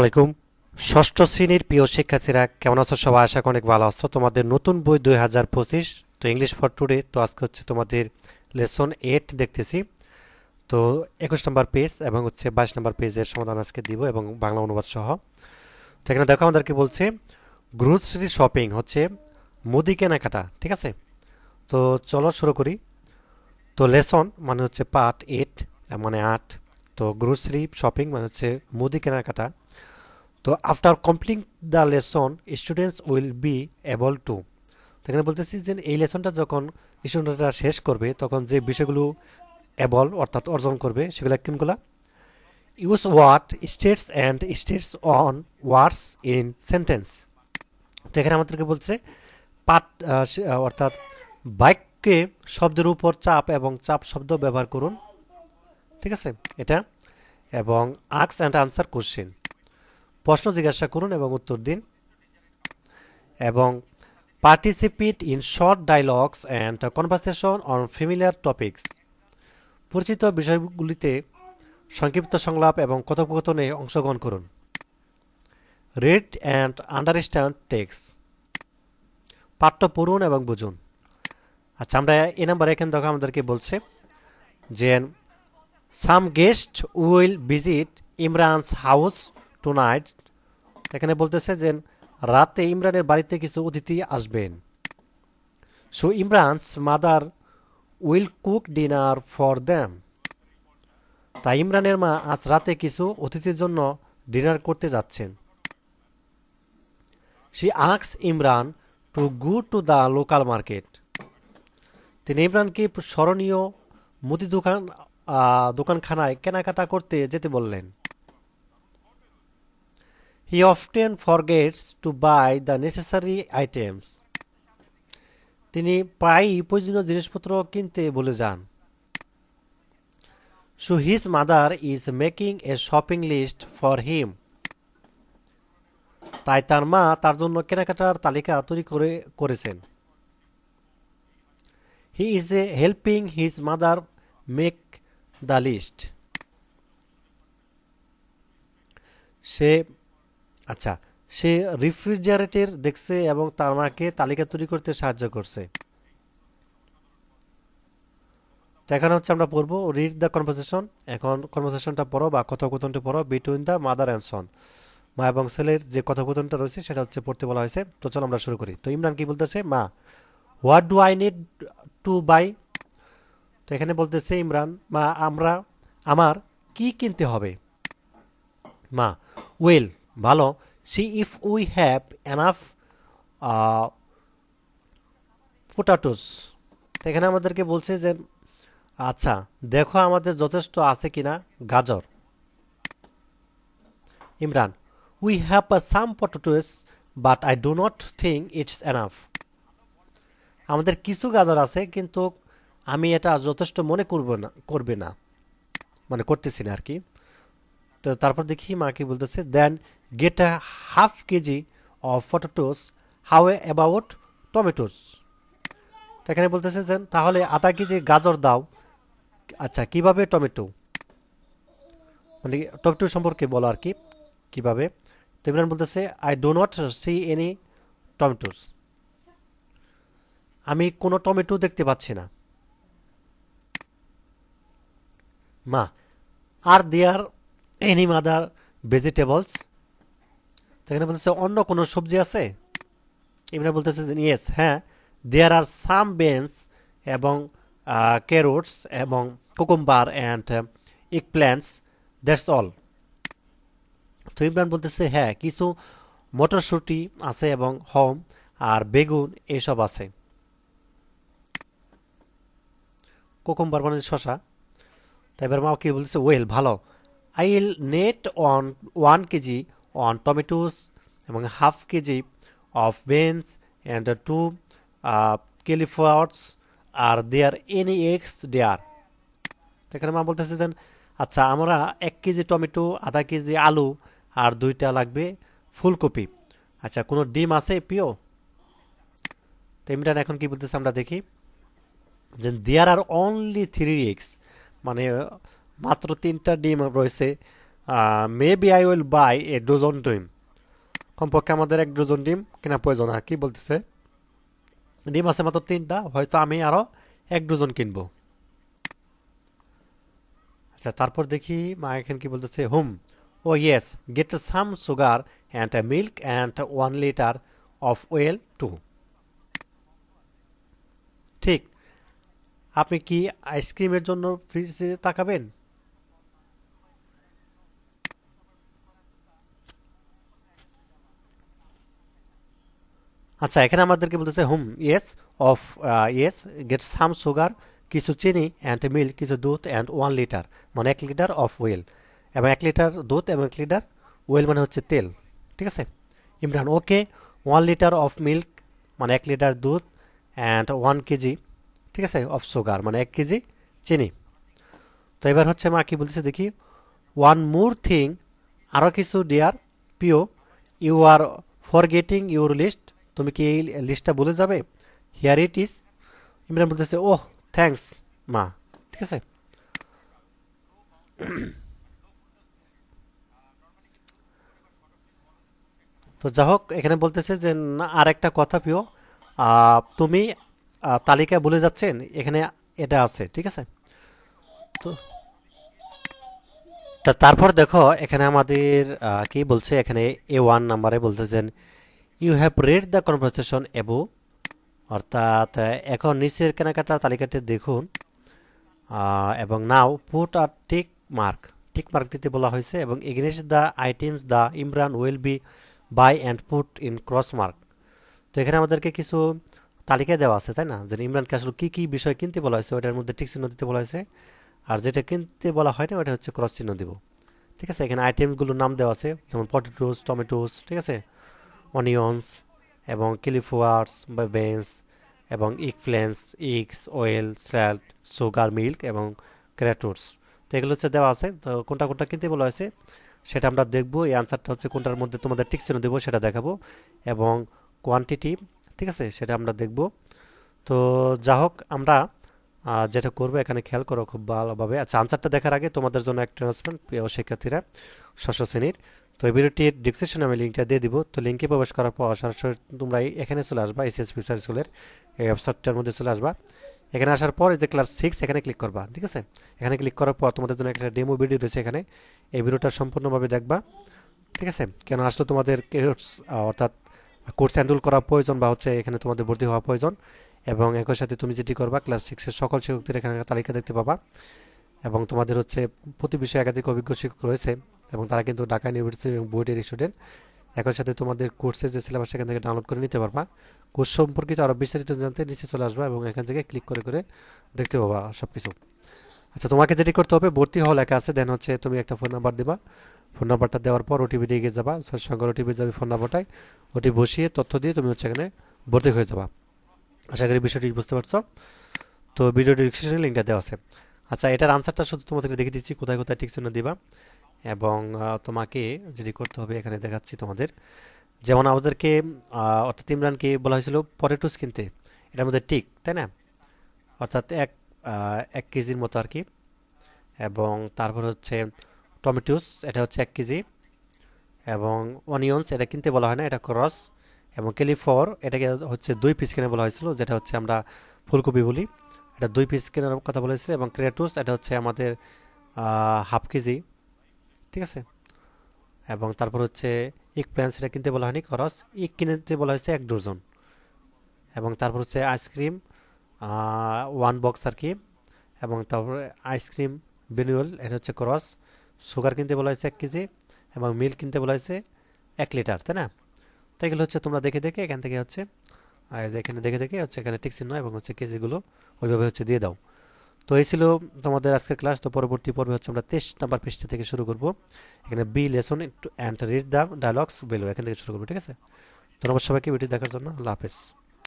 আলাইকুম। ষষ্ঠ শ্রেণির প্রিয় শিক্ষার্থীরা, কেমন আছো সবাই? আশা অনেক ভালো আছো। তোমাদের নতুন বই দুই হাজার পঁচিশ, তো ইংলিশ ফর টুডে তো আজকে হচ্ছে তোমাদের লেসন এইট দেখতেছি। তো একুশ নম্বর পেজ এবং হচ্ছে বাইশ নম্বর পেজের সমাধান আজকে দিব এবং বাংলা অনুবাদ সহ। তো এখানে দেখো, আমাদেরকে বলছে গ্রোসারি শপিং হচ্ছে মুদি কেনাকাটা, ঠিক আছে? তো চলো শুরু করি। তো লেসন মানে হচ্ছে পার্ট এইট মানে আট। তো গ্রোসারি শপিং মানে হচ্ছে মুদি কেনাকাটা। তো after complete the lesson students will be able to তো এখানে বলতেছি যে এই লেসনটা যখন স্টুডেন্টরা শেষ করবে, তখন যে বিষয়গুলো এবল অর্থাৎ অর্জন করবে, সেগুলো কোনগুলা? Use what states and states on words in sentence তো এখানে আমাদেরকে বলছে পাট অর্থাৎ বাক্যে শব্দের উপর চাপ এবং চাপ শব্দ ব্যবহার করুন। ঠিক আছে? এটা। এবং আক্স অ্যান্ড আনসার কোশ্চেন প্রশ্ন জিজ্ঞাসা করুন এবং উত্তর দিন। এবং participate in short dialogues and conversation on familiar topics পরিচিত বিষয়গুলিতে সংক্ষিপ্ত সংলাপ এবং কথোপকথনে অংশগ্রহণ করুন। রিড অ্যান্ড আন্ডারস্ট্যান্ড টেক্স পাঠ্য পড়ুন এবং বুঝুন। আচ্ছা আমরা এই নাম্বার এখানে দেখো আমাদেরকে বলছে যে some guest will visit Imran's house tonight এখানে বলতেছে যে রাতে ইমরানের বাড়িতে কিছু অতিথি আসবেন। So Imran's mother will cook dinner for them তাই ইমরানের মা আজ রাতে কিছু অতিথির জন্য ডিনার করতে যাচ্ছেন। She asks Imran to go to the local market তিনি ইমরানকে স্মরণীয় মুদি দোকান দোকানখানায় কেনাকাটা করতে যেতে বললেন। He often forgets to buy the necessary items তিনি প্রায়ই প্রয়োজনীয় জিনিসপত্র কিনতে ভুলে যান। So his mother is making a shopping list for him তাই তার মা তার জন্য কেনাকাটার তালিকা তৈরি করে, করেছেন। He is a helping his mother make the list সে আচ্ছা সে রেফ্রিজারেটর দেখছে এবং তার মাকে তালিকা তৈরি করতে সাহায্য করছে। তো এখন হচ্ছে আমরা পড়ব রিড দ্য কনভারসেশন এখন কনভারসেশনটা পড়ো বা কথোপকথনটা পড়ো between the mother and son মা এবং ছেলের যে কথোপকথনটা রয়েছে সেটা হচ্ছে পড়তে বলা হয়েছে। তো চলো আমরা শুরু করি। তো ইমরান কি বলতেছে? মা what do I need to buy তো এখানে বলতেছে ইমরান, মা, আমরা, আমার কি কিনতে হবে? মা ওয়েল ভালো see if we have enough potatoes এখানে আমাদেরকে বলছে যে আচ্ছা দেখো আমাদের যথেষ্ট আছে কিনা গাজর। Imran we have a some potatoes but I do not think it's enough আমাদের কিছু গাজর আছে, কিন্তু আমি এটা যথেষ্ট মনে করব না, করবে না। মানে করতেছি না আর কি। তো তারপর দেখি মা কি বলতেছে then a half KG of potatoes how about tomatoes তো এখানে বলতেছে যে, তাহলে আধা কেজি গাজর দাও। আচ্ছা কীভাবে টমেটো? মানে টমেটো সম্পর্কে বলো আর কি, কীভাবে? তো ইমরান বলতেছে I do not see any tomatoes আমি কোনো টমেটো দেখতে পাচ্ছি না। মা are there any other vegetables এখানে বলতেছে অন্য কোনো সবজি আছে? ইমরান বলতেছে ইয়েস হ্যাঁ দেয়ার আর সাম বেন্স এবং ক্যারোটস এবং cucumber and eggplants that's all তো ইমরান বলতেছে হ্যাঁ কিছু মটরশুঁটি আছে এবং হম আর বেগুন এসব আছে। কুকুম্বার মানে শশা তো এবার মা কি বলতেছে ওয়েল ভালো। I will get on one KG on tomatoes এবং half KG of beans and two cauliflowers are there any eggs there এখানে মা বলতেছে যে আচ্ছা আমরা এক কেজি টমেটো আধা কেজি আলু, আর দুইটা লাগবে ফুলকপি। আচ্ছা কোনো ডিম আছে প্রিয়? তো ইমরান এখন কি বলতেছে আমরা দেখি। যে there are only three eggs মানে মাত্র তিনটা ডিম রয়েছে। Maybe I will buy a dozen ডিম কমপক্ষে আমাদের এক ডজন ডিম কেনা প্রয়োজন আর কি বলতেছে। ডিম আছে মাত্র তিনটা, হয়তো আমি আরও এক ডজন কিনবো। আচ্ছা তারপর দেখি মা এখানে কি বলতেছে, hmm O yes get some sugar and milk and one litre of oil too ঠিক, আপনি কি আইসক্রিমের জন্য ফ্রিজে তাকাবেন? আচ্ছা এখানে আমাদেরকে বলতেছে, হুম yes of yes get some sugar কিছু চিনি অ্যান্ড মিল্ক কিছু দুধ অ্যান্ড ওয়ান লিটার মানে এক লিটার অফ ওয়েল এবং এক লিটার দুধ এবং এক লিটার ওয়েল মানে হচ্ছে তেল, ঠিক আছে? Imran okay one litre of milk মানে এক লিটার দুধ অ্যান্ড ওয়ান কেজি ঠিক আছে অফ সুগার মানে এক কেজি চিনি। তো এবার হচ্ছে মা কি বলতেছে, দেখি ওয়ান মোর থিং আরও কিছু dear PO you are forgetting your list তুমি কি এই লিস্টটা বলে যাবে? হিয়ার ইট ইজ ইমরান বলতেছে, ওহ থ্যাঙ্কস মা। ঠিক আছে? তো যা হোক, এখানে বলতেছে যে আর একটা কথা প্রিয় তুমি তালিকা বলে যাচ্ছেন, এখানে এটা আছে। ঠিক আছে? তা তারপর দেখো, এখানে আমাদের কি বলছে? এখানে এ ওয়ান নাম্বারে বলতেছেন you have read the conversation above অর্থাৎ, এখন নিচের কেনাকাটার তালিকাটি দেখুন। এবং নাও পুট আর টিক মার্ক টিক মার্ক দিতে বলা হয়েছে এবং ইগনিশ the items the Imran will be buy and put in cross mark তো এখানে আমাদেরকে কিছু তালিকা দেওয়া আছে, তাই না? যে ইমরানকে আসলে কী কী বিষয় কিনতে বলা হয়েছে ওটার মধ্যে টিক চিহ্ন দিতে বলা হয়েছে। আর যেটা কিনতে বলা হয় না ওটা হচ্ছে ক্রস চিহ্ন দিব। ঠিক আছে? এখানে আইটেমগুলোর নাম দেওয়া আছে, যেমন পটেটোস টমেটোস ঠিক আছে? অনিয়ন্স এবং কিলিফ্লাওয়ার্স বা বেন্স এবং eggplants eggs oil salt sugar milk এবং ক্র্যাটোস তো এগুলো হচ্ছে দেওয়া আছে। তো কোনটা কোনটা কিনতে বলা হয়েছে সেটা আমরা দেখব। এই আনসারটা হচ্ছে কোনটার মধ্যে তোমাদের টিক চিহ্ন দেবো সেটা দেখাবো এবং কোয়ান্টিটি ঠিক আছে? সেটা আমরা দেখব। তো যা হোক, আমরা যেটা করব, এখানে খেয়াল করো খুব ভালোভাবে। আচ্ছা আনসারটা দেখার আগে তোমাদের জন্য একটা প্রিয় শিক্ষার্থীরা, ষষ্ঠ শ্রেণির। তো এই ভিডিওটির ডিসক্রিপশনে আমি লিঙ্কটা দিয়ে দিব। তো লিঙ্কে প্রবেশ করার পর সরাসরি তোমরা এখানে চলে আসবা এসএস ফিউচার স্কুলের এই ওয়েবসাইটটার মধ্যে চলে আসবা। এখানে আসার পর যে ক্লাস সিক্স এখানে ক্লিক করবা, ঠিক আছে? এখানে ক্লিক করার পর তোমাদের জন্য একটা ডেমো ভিডিও রয়েছে এখানে। এই ভিডিওটা সম্পূর্ণভাবে দেখবা, ঠিক আছে? কেন আসলে তোমাদের অর্থাৎ কোর্স হ্যান্ডেল করা প্রয়োজন বা হচ্ছে এখানে তোমাদের ভর্তি হওয়া প্রয়োজন এবং একই সাথে তুমি যেটি করবা ক্লাস সিক্সের সকল শিক্ষকদের এখানে তালিকা দেখতে পাবা এবং তোমাদের হচ্ছে প্রতি বিষয়ে একাধিক অভিজ্ঞ শিক্ষক রয়েছে। এবং তারা কিন্তু ঢাকা ইউনিভার্সিটি এবং বোর্ডের স্টুডেন্ট একই সাথে তোমাদের কোর্সের যে সিলেবাস সেখান থেকে ডাউনলোড করে নিতে পারবা। কোর্স সম্পর্কিত আরও বিস্তারিত জানতে নিচে চলে আসবা এবং এখান থেকে ক্লিক করে করে দেখতে পাবা সব কিছু আচ্ছা তোমাকে যেটি করতে হবে, ভর্তি হওয়া লেখা আছে দেন হচ্ছে তুমি একটা ফোন নাম্বার দিবা। ফোন নাম্বারটা দেওয়ার পর ওটিপি দিয়ে গিয়ে যাবা। সঙ্গে ওটিপি যাবে ফোন নাম্বারটায় ওটি বসিয়ে তথ্য দিয়ে তুমি হচ্ছে এখানে ভর্তি হয়ে যাবা। আশা করি বিষয়টি বুঝতে পারছ। তো ভিডিও ডিসক্রিপশনে লিঙ্কটা দেওয়া আছে। আচ্ছা এটার আনসারটা শুধু তোমাদেরকে দেখে দিচ্ছি। কোথায় কোথায় ঠিক চিহ্ন দিবা। এবং তোমাকে যেটি করতে হবে, এখানে দেখাচ্ছি তোমাদের। যেমন আমাদেরকে অর্থাৎ ইমরানকে বলা হয়েছিল পটেটোস কিনতে এটার মধ্যে টিক, তাই না? অর্থাৎ এক এক কেজির মতো আর কি। এবং তারপর হচ্ছে টমেটোস এটা হচ্ছে এক কেজি। এবং অনিয়ন্স এটা কিনতে বলা হয় না, এটা ক্রস এবং ক্যালিফ্লাওয়ার এটাকে হচ্ছে দুই পিস কিনে বলা হয়েছিল, যেটা হচ্ছে আমরা ফুলকপি বলি। এটা দুই পিস কেনার কথা বলেছিল এবং ক্রেটোস এটা হচ্ছে আমাদের হাফ কেজি। ঠিক আছে? এবং তারপর হচ্ছে ইক প্ল্যান্স সেটা কিনতে বলা হয়নি, খরচ। ইক কিনতে বলা হয়েছে এক ডজন। এবং তারপর হচ্ছে আইসক্রিম ওয়ান বক্স আর কি। এবং তারপরে আইসক্রিম বেনুয়েল এটা হচ্ছে ক্রস সুগার কিনতে বলা হয়েছে এক কেজি এবং মিল্ক কিনতে বলা হয়েছে এক লিটার, তাই না? তো এগুলো হচ্ছে তোমরা দেখে দেখে এখান থেকে হচ্ছে এখানে দেখে দেখে হচ্ছে এখানে টিক চিহ্ন এবং হচ্ছে কেজিগুলো ওইভাবে হচ্ছে দিয়ে দাও। তো এই ছিল তোমাদের আজকের ক্লাস তো পরবর্তী পর্বে হচ্ছে আমরা তেইশ নাম্বার পৃষ্ঠা থেকে শুরু করব। এখানে B lesson and read the dialogues below এখান থেকে শুরু করব, ঠিক আছে? ধন্যবাদ সবাইকে ভিডিও দেখার জন্য। আল্লাহ হাফেজ।